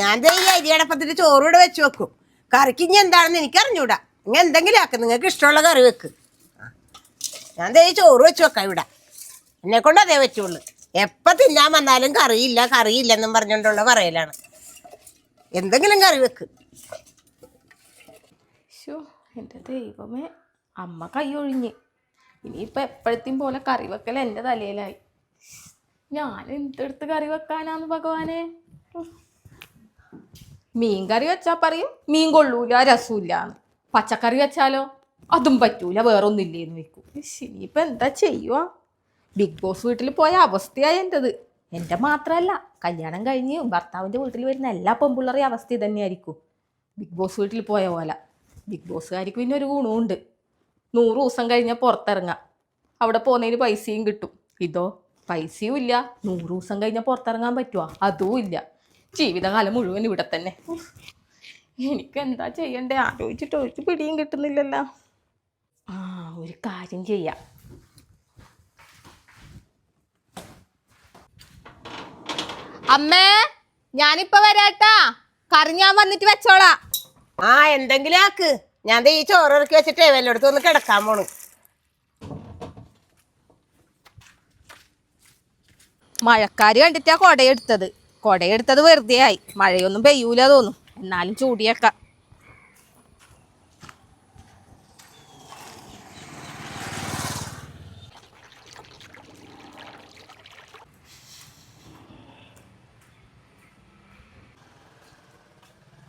ഞാൻ ദേ ഈ അരിയടപ്പത്തിന് ചോറ് ഇവിടെ വെച്ച് വെക്കും. കറിക്ക് ഇനി എന്താണെന്ന് എനിക്ക് അറിഞ്ഞൂടാ നിങ്ങൾ എന്തെങ്കിലും ആക്കും. നിങ്ങൾക്ക് ഇഷ്ടമുള്ള കറി വെക്ക്. ഞാൻ ദേ ചോറ് വെച്ച് വെക്കാം ഇവിടെ. എന്നെ കൊണ്ട് അതേ പറ്റുള്ളൂ. എപ്പം തിന്നാൻ വന്നാലും കറിയില്ല കറിയില്ലെന്നും പറഞ്ഞുകൊണ്ടുള്ള പറയലാണ്. എന്തെങ്കിലും കറി വെക്ക്. ശോ എന്റെ ദൈവമേ. അമ്മ കൈ ഒഴിഞ്ഞ്. ഇനിയിപ്പോൾ എപ്പോഴത്തെയും പോലെ കറി വെക്കൽ എന്റെ തലയിലായി. ഞാൻ എന്തെടുത്ത് കറി വെക്കാനാന്ന് ഭഗവാനെ. മീൻ കറി വെച്ചാൽ പറയും മീൻ കൊള്ളൂല രസമില്ല പച്ചക്കറി വെച്ചാലോ? അതും പറ്റൂല വേറൊന്നുമില്ലേന്ന് വെക്കും. ഇശ്ശ്, ഇനിയിപ്പോൾ എന്താ ചെയ്യുക ബിഗ് ബോസ് വീട്ടിൽ പോയ അവസ്ഥയായി എന്റെത് എന്റെ മാത്രമല്ല കല്യാണം കഴിഞ്ഞ് ഭർത്താവിന്റെ വീട്ടിൽ വരുന്ന എല്ലാ പെമ്പിള്ളറേയും അവസ്ഥ തന്നെയായിരിക്കും ബിഗ് ബോസ് വീട്ടിൽ പോയ പോലെ. ബിഗ് ബോസുകാർക്ക് പിന്നെ ഒരു ഗുണമുണ്ട് നൂറ് ദിവസം കഴിഞ്ഞാൽ പുറത്തിറങ്ങാം. അവിടെ പോകുന്നതിന് പൈസയും കിട്ടും. ഇതോ? പൈസയും ഇല്ല. നൂറ് ദിവസം കഴിഞ്ഞാൽ പുറത്തിറങ്ങാൻ പറ്റുമോ അതും ഇല്ല. ജീവിതകാലം മുഴുവൻ ഇവിടെ തന്നെ. എനിക്ക് എന്താ ചെയ്യണ്ടേ? ആലോചിച്ചിട്ട് ഒരു പിടിയും കിട്ടുന്നില്ലല്ലോ. ആ ഒരു കാര്യം ചെയ്യാം. അമ്മേ ഞാനിപ്പോ വരാട്ടാ. കറി ഞാൻ വന്നിട്ട് വെച്ചോളാ. ആ എന്തെങ്കിലും ആക്ക്. ഞാൻ ദേ ഈ ചോറ് ഇറക്കി വെച്ചിട്ടേ വല്ലയിടത്തും ഒന്ന് കിടക്കാൻ പോണു. മഴക്കാര് കണ്ടിട്ടാ കൊടയെടുത്തത്. കൊടയെടുത്തത് വെറുതെ ആയി മഴയൊന്നും പെയ്യൂല തോന്നും. എന്നാലും ചൂടിയേക്കാം.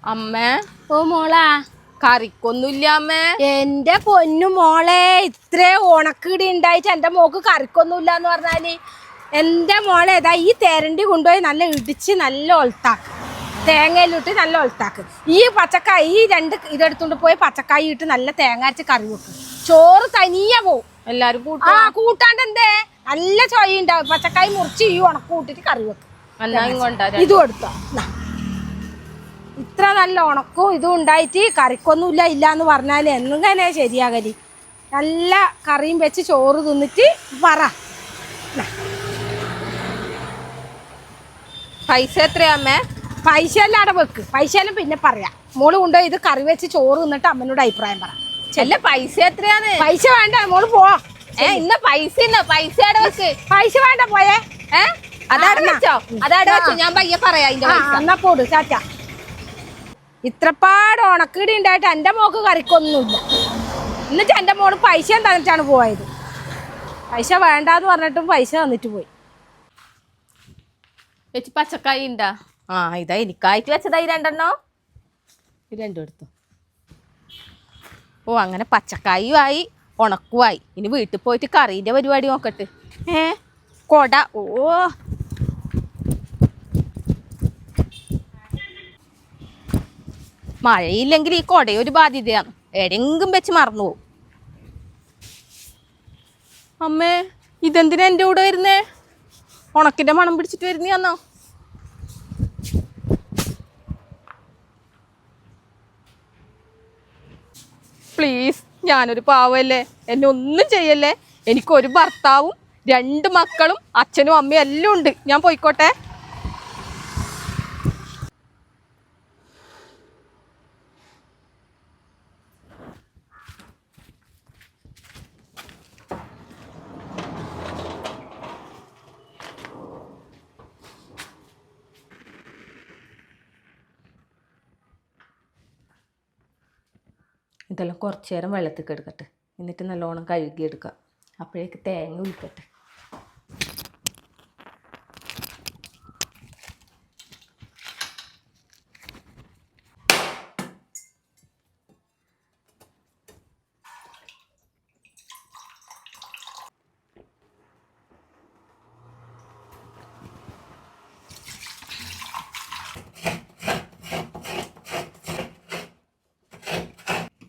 അമ്മേ. ഓ മോളാ. കറിക്കൊന്നുമില്ല അമ്മേ. എന്റെ പൊന്നു മോളെ ഇത്രേ ഉണക്കിടി ഉണ്ടായിട്ട് എന്റെ മോക്ക് കറിക്കൊന്നുമില്ല എന്ന് പറഞ്ഞാൽ എന്റെ മോളെ ഇതാ ഈ തേരണ്ടി കൊണ്ടുപോയി നല്ല ഇടിച്ച് നല്ല ഒളത്താക്ക് തേങ്ങയിലിട്ട് നല്ല ഒളത്താക്ക് ഈ പച്ചക്കായ ഈ രണ്ട് ഇതെടുത്തുകൊണ്ട് പോയി പച്ചക്കായി ഇട്ട് നല്ല തേങ്ങ അരച്ച് കറി വെക്കും. ചോറ് തനിയെ പോവും. എല്ലാവരും കൂട്ടും ആ കൂട്ടാണ്ട് എന്തേ? നല്ല ചോയ ഉണ്ടാവും പച്ചക്കായി മുറിച്ച് ഈ ഉണക്ക് കൂട്ടിട്ട് കറി വെക്കും. ഇതും എടുത്തോ. ഇത്ര നല്ല ഉണക്കും ഇതും ഉണ്ടായിട്ട് കറിക്കൊന്നുമില്ല ഇല്ല എന്ന് പറഞ്ഞാൽ എങ്ങനെ ശരിയാകലി? നല്ല കറിയും വെച്ച് ചോറ് തിന്നിട്ട് പറ ദാ. പൈസ എത്രയാ അമ്മേ? പൈസ എല്ലാം അവിടെ വെക്ക്. പൈസ എല്ലാം പിന്നെ പറയാം. മോൾ കൊണ്ടുപോയി ഇത് കറി വെച്ച് ചോറ് തിന്നിട്ട് അമ്മനോട് അഭിപ്രായം പറ. ചെല്ല പൈസ എത്രയാണ്? പൈസ വേണ്ട മോൾ പോ ഏ ഇന്ന് പൈസ ഇന്ന് പൈസ അവിടെ വെക്ക്? പൈസ വേണ്ട പോയേ. ഏ അതാടെ. വെച്ചോ? അതാടെ വെച്ചോ? ഞാൻ പയ്യെ പറയാം അതിന്റെ എന്നാ പോട് ചാറ്റ. ഇത്രപ്പാട് ഉണക്കീടി ഉണ്ടായിട്ട് എന്റെ മോക്ക് കറിക്കൊന്നുമില്ല. എന്നിട്ട് എന്റെ മോൾ പൈസ തന്നിട്ടാണ് പോയത്. പൈസ വേണ്ടാന്ന് പറഞ്ഞിട്ടും പൈസ തന്നിട്ട് പോയി. വെച്ച് പച്ചക്കായി ഉണ്ടാ ആ ഇതാ എനിക്കായിട്ട് വെച്ചതായി രണ്ടെണ്ണോ. ഇത് രണ്ടും എടുത്തു. ഓ അങ്ങനെ പച്ചക്കായും ആയി ഉണക്കുമായി ഇനി വീട്ടിൽ പോയിട്ട് കറീന്റെ പരിപാടി നോക്കട്ടെ. ഏ കൊട. ഓ. മഴയില്ലെങ്കിൽ ഈ കൊടയൊരു ബാധ്യതയാണ്. എടെങ്കും വെച്ച് മറന്നു പോകും അമ്മേ ഇതെന്തിനാ എന്റെ കൂടെ വരുന്നേ? ഉണക്കിന്റെ മണം പിടിച്ചിട്ട് വരുന്ന വന്നോ പ്ലീസ് ഞാനൊരു പാവല്ലേ? എന്നെ ഒന്നും ചെയ്യല്ലേ? എനിക്കൊരു ഭർത്താവും രണ്ട് മക്കളും അച്ഛനും അമ്മയും എല്ലാം ഉണ്ട്. ഞാൻ പോയിക്കോട്ടെ. ഇതെല്ലാം കുറച്ച് നേരം വെള്ളത്തിൽ എടുക്കട്ടെ. എന്നിട്ട് നല്ലോണം കഴുകിയെടുക്കാം അപ്പോഴേക്ക് തേങ്ങ ഉൽക്കട്ടെ.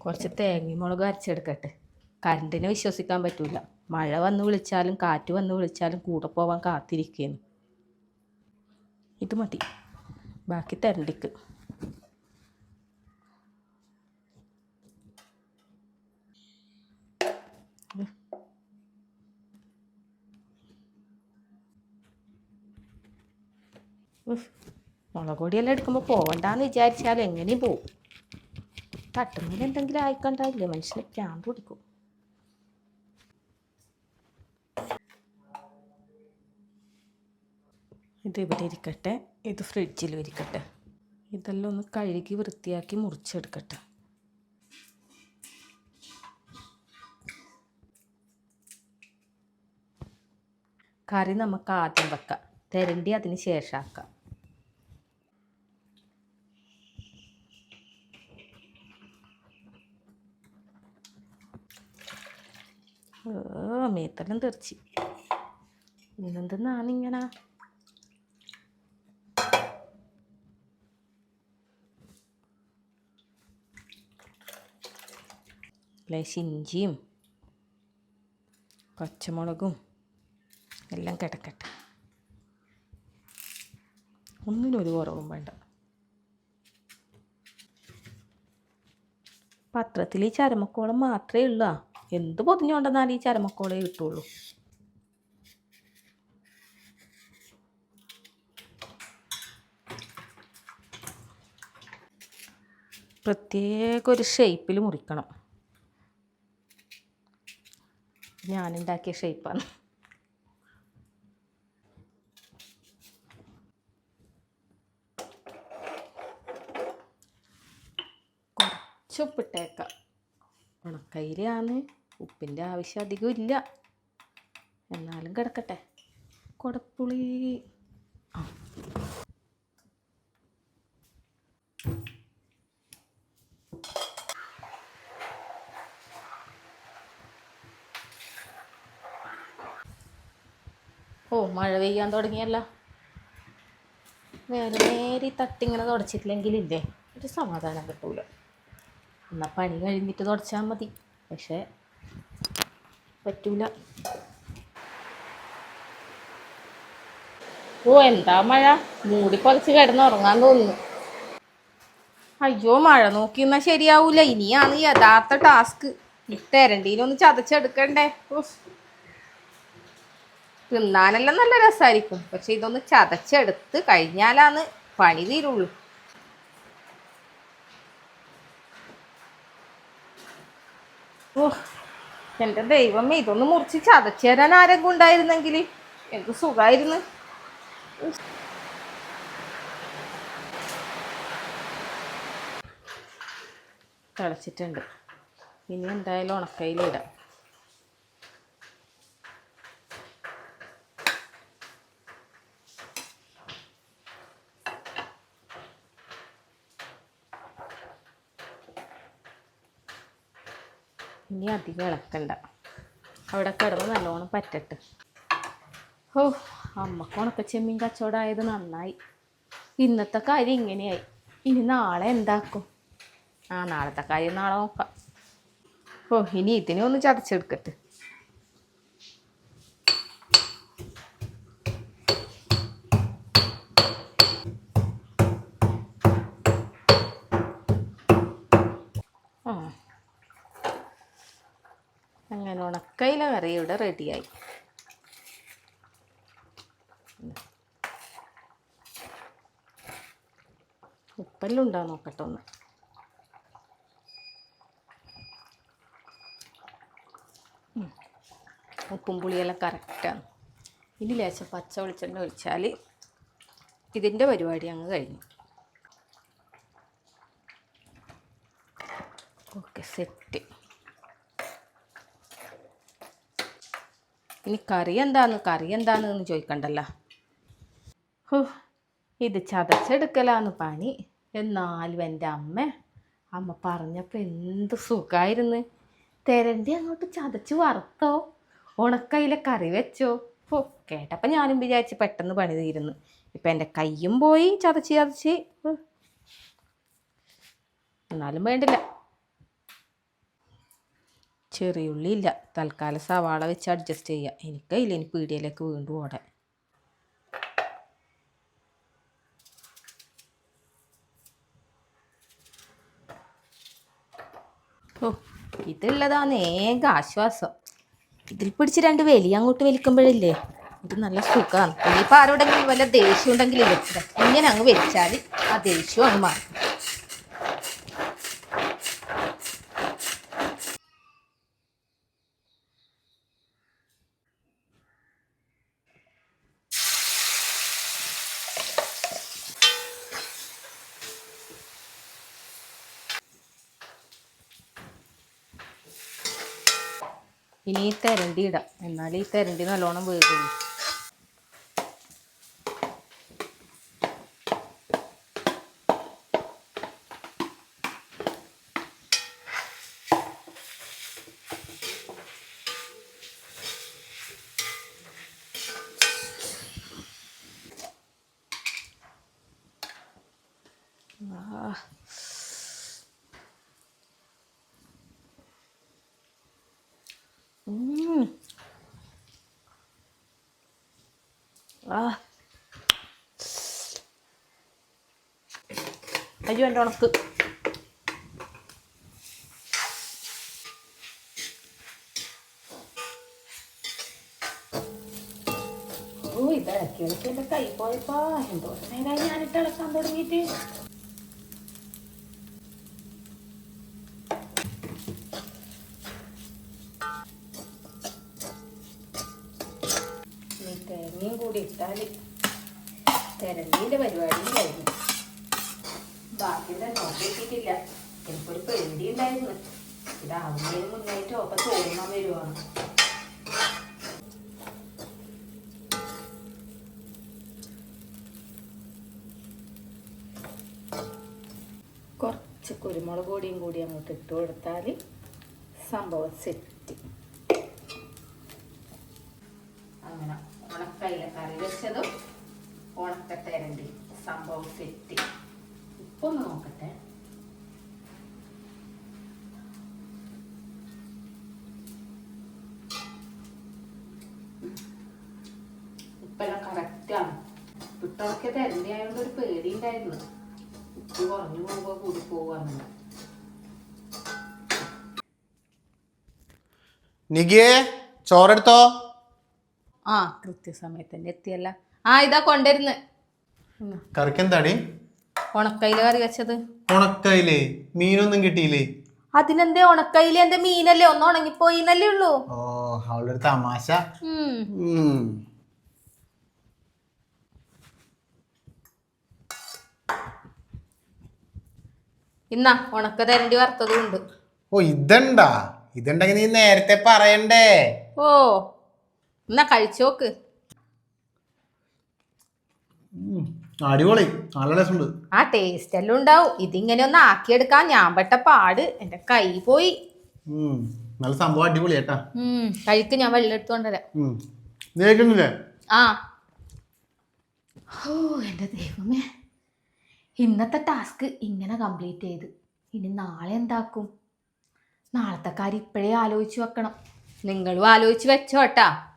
കുറച്ച് തേങ്ങയും മുളക് അരച്ചെടുക്കട്ടെ. കറണ്ടിനെ വിശ്വസിക്കാൻ പറ്റില്ല മഴ വന്ന് വിളിച്ചാലും കാറ്റ് വന്ന് വിളിച്ചാലും കൂടെ പോവാൻ കാത്തിരിക്കുന്നു. ഇത് മതി. ബാക്കി തരണ്ടിക്ക്. മുളക് പൊടിയെല്ലാം എടുക്കുമ്പോൾ പോകണ്ടെന്ന് വിചാരിച്ചാൽ എങ്ങനെയും പോവും. തട്ടുമ്പോൾ എന്തെങ്കിലും ആയിക്കണ്ടാവില്ലേ? മനുഷ്യന് പ്രാന്ത് പിടിക്കും. ഇത് ഇവിടെ ഇരിക്കട്ടെ. ഇത് ഫ്രിഡ്ജിലും ഇരിക്കട്ടെ. ഇതെല്ലാം ഒന്ന് കഴുകി വൃത്തിയാക്കി മുറിച്ചെടുക്കട്ടെ. കറി നമുക്ക് ആദ്യം വെക്കാം. തിരണ്ടി അതിന് ശേഷം ആക്കാം. ഓ മേത്തെല്ലാം തെറിച്ച്. ഇന്നെന്തെന്നാണിങ്ങനെ ലേശം ഇഞ്ചിയും പച്ചമുളകും എല്ലാം കിടക്കട്ടെ. ഒന്നിനും ഒരു കുറവും വേണ്ട. പത്രത്തിൽ ചരമക്കോളം മാത്രമേ ഉള്ളൂ എന്ത് പൊതിഞ്ഞുകൊണ്ടെന്നാൽ ഈ ചരമക്കോളേ കിട്ടുള്ളൂ. പ്രത്യേക ഒരു ഷേപ്പിൽ മുറിക്കണം. ഞാനുണ്ടാക്കിയ ഷേപ്പാണ്. കുറച്ച് ഉണക്കയിലാണ് ഉപ്പിന്റെ ആവശ്യം അധികം ഇല്ല. എന്നാലും കിടക്കട്ടെ. കുടപ്പുളി. ഓ മഴ പെയ്യാൻ തുടങ്ങിയല്ല. വേറെ നേരി തട്ടിങ്ങനെ തട്ടിങ്ങനെ തുടച്ചിട്ടില്ലെങ്കിലില്ലേ? ഒരു സമാധാനം കിട്ടൂല. എന്നാൽ പണി കഴിഞ്ഞിട്ട് തുടച്ചാൽ മതി. പക്ഷേ പറ്റൂല. ഓ എന്താ മഴ? മൂടി പൊതച്ച് കിടന്നുറങ്ങാൻ തോന്നുന്നു. അയ്യോ മഴ നോക്കി എന്നാൽ ശരിയാവൂല. ഇനിയാണ് യഥാർത്ഥ ടാസ്ക്. തെരണ്ടീനൊന്ന് ചതച്ചെടുക്കണ്ടേ. തിന്നാനെല്ലാം നല്ല രസമായിരിക്കും പക്ഷെ ഇതൊന്ന് ചതച്ചെടുത്ത് കഴിഞ്ഞാലാണ് പണി തീരുള്ളൂ. ഓ എന്റെ ദൈവമേ ഇതൊന്ന് മുറിച്ച് ചതച്ചു തരാൻ ആരെങ്കിലും ഉണ്ടായിരുന്നെങ്കിൽ എന്ത് സുഖമായിരുന്നു തിളച്ചിട്ടുണ്ട്. ഇനി എന്തായാലും ഉണക്കയിലിടാം. ഇനി അധികം ഇളക്കണ്ട. അവിടെ കിടന്ന് നല്ലോണം പറ്റട്ടെ. ഓ അമ്മയ്ക്ക് ഉണക്ക ചെമ്മീൻ കച്ചവടമായത് നന്നായി. ഇന്നത്തെ കാര്യം ഇങ്ങനെയായി. ഇനി നാളെ എന്താക്കും? ആ നാളത്തെ കാര്യം നാളെ നോക്കാം. ഓ ഇനി ഇതിനെ ഒന്ന് ചതച്ചെടുക്കട്ടെ ആ അങ്ങനെ ഉണക്കയില കറി ഇവിടെ റെഡിയായി. ഉപ്പെല്ലാം ഉണ്ടോ നോക്കട്ടെ ഒന്ന്. ഉപ്പും പുളിയെല്ലാം കറക്റ്റാണ് ഇനി ലേശം പച്ച വെളിച്ചെണ്ണ ഒഴിച്ചാൽ ഇതിന്റെ പരിപാടി അങ്ങ് കഴിഞ്ഞു. ഓക്കെ സെറ്റ് ഇനി കറി എന്താന്ന് കറി എന്താണ് എന്ന് ചോദിക്കണ്ടല്ലോ. ഹോ ഇത് ചതച്ചെടുക്കലാന്ന് പണി. എന്നാലും എന്റെ അമ്മ അമ്മ പറഞ്ഞപ്പോൾ എന്ത് സുഖമായിരുന്നു തെരണ്ടി അങ്ങോട്ട് ചതച്ച് വറുത്തോ ഉണക്കയിലെ കറി വെച്ചോ. ഓ കേട്ടപ്പോൾ ഞാനും വിചാരിച്ച് പെട്ടെന്ന് പണി തീരുന്നു. ഇപ്പം എന്റെ കയ്യും പോയി ചതച്ച് ചതച്ച്. എന്നാലും വേണ്ടില്ല. ചെറിയുള്ളി ഇല്ല. തൽക്കാലം സവാള വെച്ച് അഡ്ജസ്റ്റ് ചെയ്യാം. എനിക്കയില്ല ഇനി പീടിയയിലേക്ക് വീണ്ടും ഓടാൻ. ഓ ഇതുള്ളതാണ് ഏക ആശ്വാസം. ഇതിൽ പിടിച്ച് രണ്ട് വലിയ അങ്ങോട്ട് വലിക്കുമ്പോഴില്ലേ ഇത് നല്ല സുഖമാണ്. ഇനിയിപ്പോൾ ആരോടെങ്കിലും വല്ല ദേഷ്യം ഉണ്ടെങ്കിൽ വെക്കുക ഇങ്ങനെ അങ്ങ് വെച്ചാൽ ആ ദേഷ്യം അങ്ങ് മാറും. ഇനി ഈ തെരണ്ടി ഇടാം എന്നാലേ ഈ തെരണ്ടി നല്ലോണം വേകുള്ളൂ ആ ഉം. ആ അയ്യോ എന്റെ ഉണക്ക്. ഓ ഇത് ഇളക്കി എന്റെ കൈ പോയപ്പോ എന്തോ നേരമായി ഞാനിട്ട് ഇളക്കാൻ തുടങ്ങിയിട്ട് നീ തേങ്ങയും കൂടി ഇട്ടാൽ തെരണ്ടീന്റെ പരിപാടിയും കഴിഞ്ഞു ബാക്കിയുടെ നോക്കിയിട്ടില്ല എനിക്കൊരു പേടി ഉണ്ടായിരുന്നു. ഇതാവുന്നതിന് മുന്നായിട്ട് ഒക്കെ തോന്നാൻ വരുവാണ്. കുറച്ച് കുരുമുളക് പൊടിയും കൂടി അങ്ങോട്ട് ഇട്ട് കൊടുത്താൽ സംഭവം സെറ്റ് അങ്ങനെ ഉണക്കയില കറി വെച്ചതും ഉണക്കത്തേരണ്ടി സംഭവം സെറ്റ് ഇപ്പൊ ഒന്ന് നോക്കട്ടെ ഉപ്പെല്ലാം കറക്റ്റാണ് ഇട്ടൊക്കെ തെരണ്ടി ആയതുകൊണ്ട് ഒരു പേടി ഉണ്ടായിരുന്നു ഉപ്പ് കുറഞ്ഞു പോകുമ്പോ കൂടി പോവാന്ന്. നികിയേ ചോറെടുത്തോ? ആ കൃത്യസമയത്ത് തന്നെ എത്തിയല്ല. ആ ഇതാ കൊണ്ടുവരുന്ന്. കറിക്ക് എന്താടി ഉണക്കയില കറി വെച്ചത്. ഉണക്കയിലേ? മീനൊന്നും കിട്ടിയില്ലേ? അതിനെന്തേ ഉണക്കയിലെ? എന്റെ മീനല്ലേ? ഒന്ന് ഉണങ്ങിപ്പോയിന്നല്ലേ ഉള്ളൂ. ഓ അവളൊരു തമാശ. ഉം. ഇന്നാ ഉണക്ക തരണ്ടി വറുത്തതുണ്ട്. ഓ ഇതണ്ടാ? ഇതുണ്ടെങ്കിൽ നീ നേരത്തെ പറയണ്ടേ? ഓ എന്നാ കഴിച്ചോക്ക്. അടിപൊളി. നല്ല രസമുണ്ട് ആ ടേസ്റ്റ് എല്ലാം ഉണ്ടാവും. ഇതിങ്ങനെ ഒന്ന് ആക്കിയെടുക്കാൻ ഞാൻ പെട്ട പാട്. എന്റെ കൈ പോയി. നല്ല സംഭവം അടിപൊളി കേട്ടാ കഴിക്ക് ഞാൻ വെള്ളം എടുത്തോണ്ടരാ ആ. ഓ എന്റെ ദൈവമേ. ഇന്നത്തെ ടാസ്ക് ഇങ്ങനെ കംപ്ലീറ്റ് ചെയ്ത്. ഇനി നാളെ എന്താക്കും? നാളത്തെ കാര്യം ഇപ്പോഴേ ആലോചിച്ച് വെക്കണം. നിങ്ങളും ആലോചിച്ച് വെച്ചോട്ടാ.